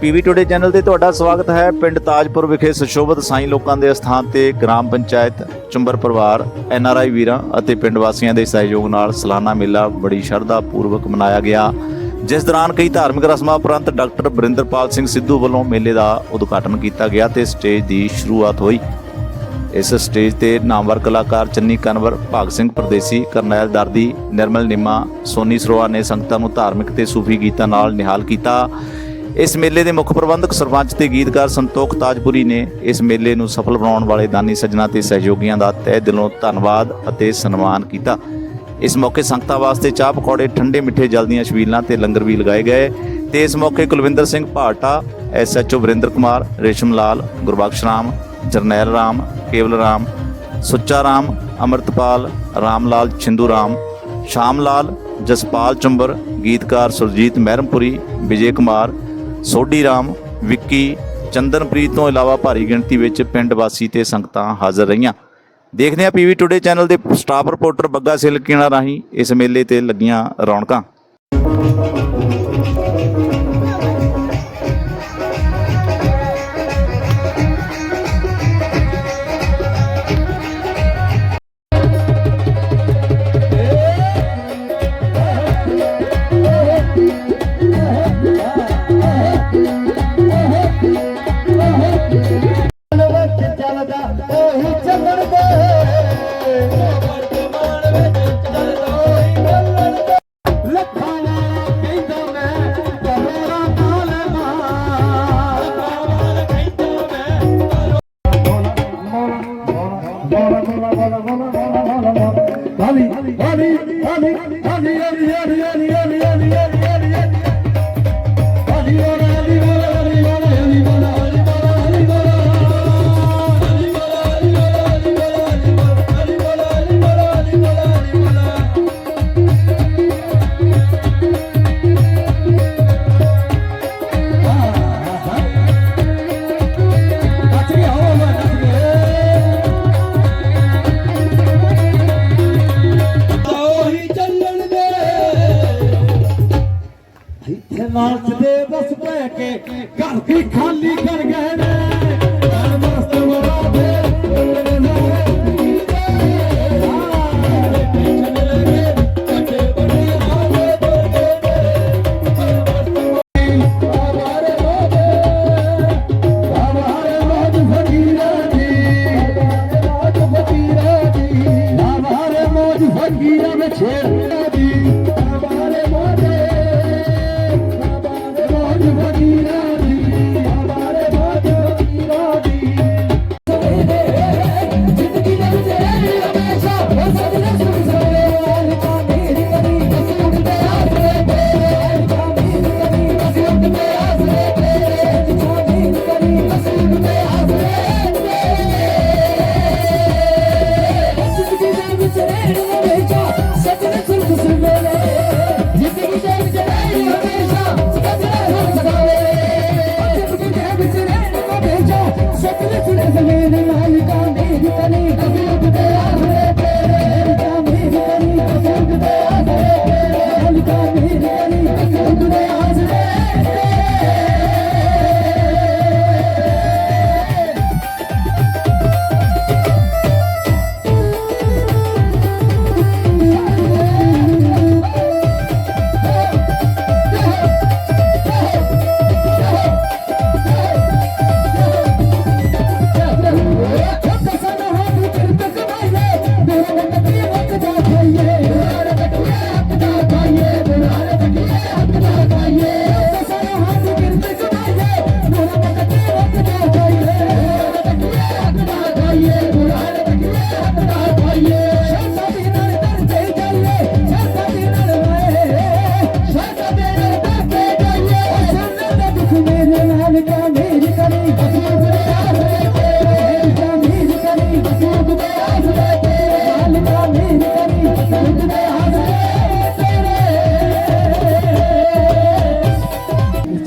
PV today channel ਤੇ ਤੁਹਾਡਾ ਸਵਾਗਤ ਹੈ। ਪਿੰਡ ਤਾਜਪੁਰ ਵਿਖੇ ਸੁਸ਼ੋਭਿਤ ਸਾਈਂ ਲੋਕਾਂ ਦੇ ਸਥਾਨ ਤੇ ਗ੍ਰਾਮ ਪੰਚਾਇਤ, ਚੁੰਬਰ ਪਰਿਵਾਰ, ਐਨ ਆਰ ਆਈ ਵੀਰਾਂ ਅਤੇ ਪਿੰਡ ਵਾਸੀਆਂ ਦੇ ਸਹਿਯੋਗ ਨਾਲ ਸਾਲਾਨਾ ਮੇਲਾ ਬੜੀ ਸ਼ਰਧਾ ਪੂਰਵਕ ਮਨਾਇਆ ਗਿਆ, ਜਿਸ ਦੌਰਾਨ ਕਈ ਧਾਰਮਿਕ ਰਸਮਾਂ ਉਪਰੰਤ ਡਾਕਟਰ ਬਰਿੰਦਰਪਾਲ ਸਿੰਘ ਸਿੱਧੂ ਵੱਲੋਂ ਮੇਲੇ ਦਾ ਉਦਘਾਟਨ ਕੀਤਾ ਗਿਆ ਤੇ ਸਟੇਜ ਦੀ ਸ਼ੁਰੂਆਤ ਹੋਈ। ਇਸ ਸਟੇਜ ਤੇ ਨਾਮਵਰ ਕਲਾਕਾਰ ਚੰਨੀ ਕਨਵਰ, ਭਾਗ ਸਿੰਘ ਪਰਦੇਸੀ, ਕਰਨੈਲ ਦਰਦੀ, ਨਿਰਮਲ ਨਿਮਾ, ਸੋਨੀ ਸਰੋਆ ਨੇ ਸੰਗਤਾਂ ਨੂੰ ਧਾਰਮਿਕ ਤੇ ਸੂਫੀ ਗੀਤਾਂ ਨਾਲ ਨਿਹਾਲ ਕੀਤਾ। ਇਸ ਮੇਲੇ ਦੇ ਮੁੱਖ ਪ੍ਰਬੰਧਕ ਸਰਪੰਚ ਤੇ ਗੀਤਕਾਰ ਸੰਤੋਖ ਤਾਜਪੁਰੀ ਨੇ ਇਸ ਮੇਲੇ ਨੂੰ ਸਫਲ ਬਣਾਉਣ ਵਾਲੇ ਦਾਨੀ ਸੱਜਣਾ ਤੇ ਸਹਿਯੋਗੀਆਂ ਦਾ ਤਹਿ ਦਿਲੋਂ ਧੰਨਵਾਦ ਅਤੇ ਸਨਮਾਨ ਕੀਤਾ। ਇਸ ਮੌਕੇ ਸੰਗਤਾਂ ਵਾਸਤੇ ਚਾਹ ਪਕੌੜੇ, ਠੰਡੇ ਮਿੱਠੇ ਜਲ ਦੀਆਂ ਛਬੀਲਾਂ ਤੇ ਲੰਗਰ ਵੀ ਲਗਾਏ ਗਏ। ਤੇ ਇਸ ਮੌਕੇ ਕੁਲਵਿੰਦਰ ਸਿੰਘ ਭਾਟਾ ਐਸਐਚਓ ਵਰਿੰਦਰ ਕੁਮਾਰ, ਰੇਸ਼ਮ ਲਾਲ, ਗੁਰਬਖਸ਼ ਰਾਮ, ਜਰਨੈਲ ਰਾਮ, ਕੇਵਲ ਰਾਮ, ਸੁੱਚਾ ਰਾਮ, ਅਮਰਤਪਾਲ ਰਾਮ ਲਾਲ ਛਿੰਦੂ ਰਾਮ ਸ਼ਾਮ ਲਾਲ ਜਸਪਾਲ ਚੁੰਬਰ, ਗੀਤਕਾਰ ਸੁਰਜੀਤ ਮਹਿਰਮਪੁਰੀ, ਵਿਜੇ ਕੁਮਾਰ ਸੋਢੀ ਰਾਮ, ਵਿੱਕੀ, ਚੰਦਨਪ੍ਰੀਤ ਤੋਂ ਇਲਾਵਾ ਭਾਰੀ ਗਿਣਤੀ ਵਿੱਚ ਪਿੰਡ ਵਾਸੀ ਤੇ ਸੰਗਤਾਂ ਹਾਜ਼ਰ ਰਹੀਆਂ। ਦੇਖਦੇ ਹਾਂ ਪੀਵੀ ਟੁਡੇ ਚੈਨਲ ਦੇ ਸਟਾਫ ਰਿਪੋਰਟਰ ਬੱਗਾ ਸਿਲਕੀਣਾ ਰਾਹੀਂ ਇਸ ਮੇਲੇ ਤੇ ਲੱਗੀਆਂ ਰੌਣਕਾਂ। ਨਾਚਦੇ ਬਸ ਪੈ ਕੇ ਘਰ ਵੀ ਖਾਲੀ ਕਰ ਗਏ ਨੇ ਘਰ ਮਸਤ ਵਰਾ ਦੇ ਫਕੀਰਾਂ ਵਿੱਚ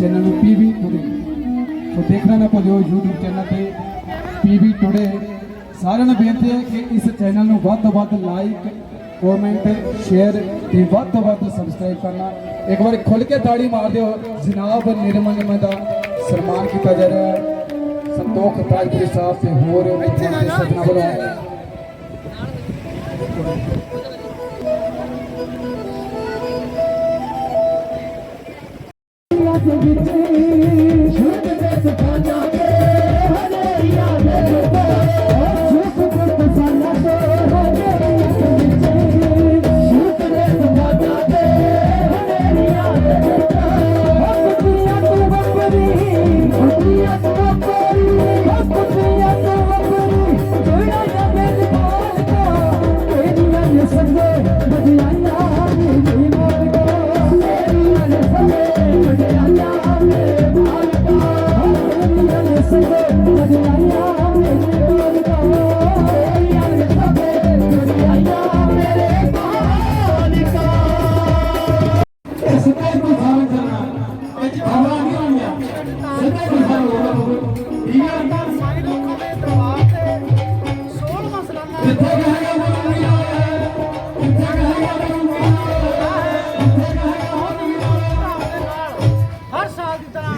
ਨੂੰ ਪੀਵੀ ਟੁਡੇ ਸੋ ਦੇਖਣਾ ਨਾ ਭੁੱਲਿਓ YouTube ਚੈਨਲ ਤੇ ਪੀਵੀ ਟੁਡੇ ਸਾਰਿਆਂ ਨੂੰ ਬੇਨਤੀ ਹੈ ਕਿ ਇਸ ਚੈਨਲ ਨੂੰ ਵੱਧ ਤੋਂ ਵੱਧ ਲਾਈਕ ਕਮੈਂਟ ਸ਼ੇਅਰ ਤੇ ਵੱਧ ਤੋਂ ਵੱਧ ਸਬਸਕ੍ਰਾਈਬ ਕਰਨਾ। ਇੱਕ ਵਾਰ ਖੁੱਲ ਕੇ ਤਾੜੀ ਮਾਰ ਦਿਓ। ਜਨਾਬ ਨਿਰਮਲ ਨਿੰਮ ਦਾ ਸਨਮਾਨ ਕੀਤਾ ਜਾ ਰਿਹਾ ਹੈ। ਸੰਤੋਖ ਤਾਜਪੁਰੀ ਸਾਹਿਬ ਤੇ ਹੋਰ ਮੁਖਤਾਰ ਦੇ ਸੱਜਣਾ ਵੱਲੋਂ ਸਿੱਧਾ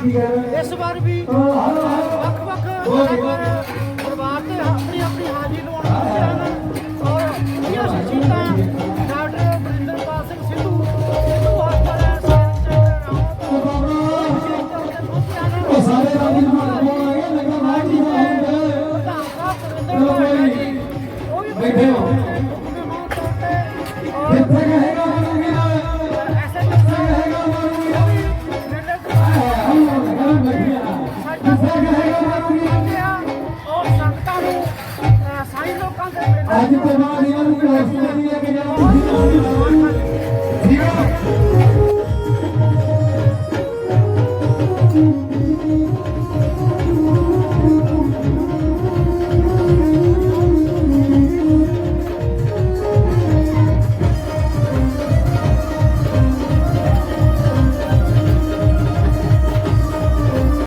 ਇਸ ਵਾਰ ਵੀ ਵੱਖ-ਵੱਖ ਪਰਿਵਾਰ ਦੇ ਆਪਣੀ ਆਪਣੀ ਹਾਜ਼ਰੀ ਲਾਉਣ ਪਹੁੰਚੇ ਹਨ। ਔਰ ਸਿੱਧੂ ਅੱਜ ਤੋਂ ਬਾਅਦ ਇਹਨਾਂ ਨੂੰ ਹਸਪਤਾਲ ਲੈ ਕੇ ਜਾਣਾ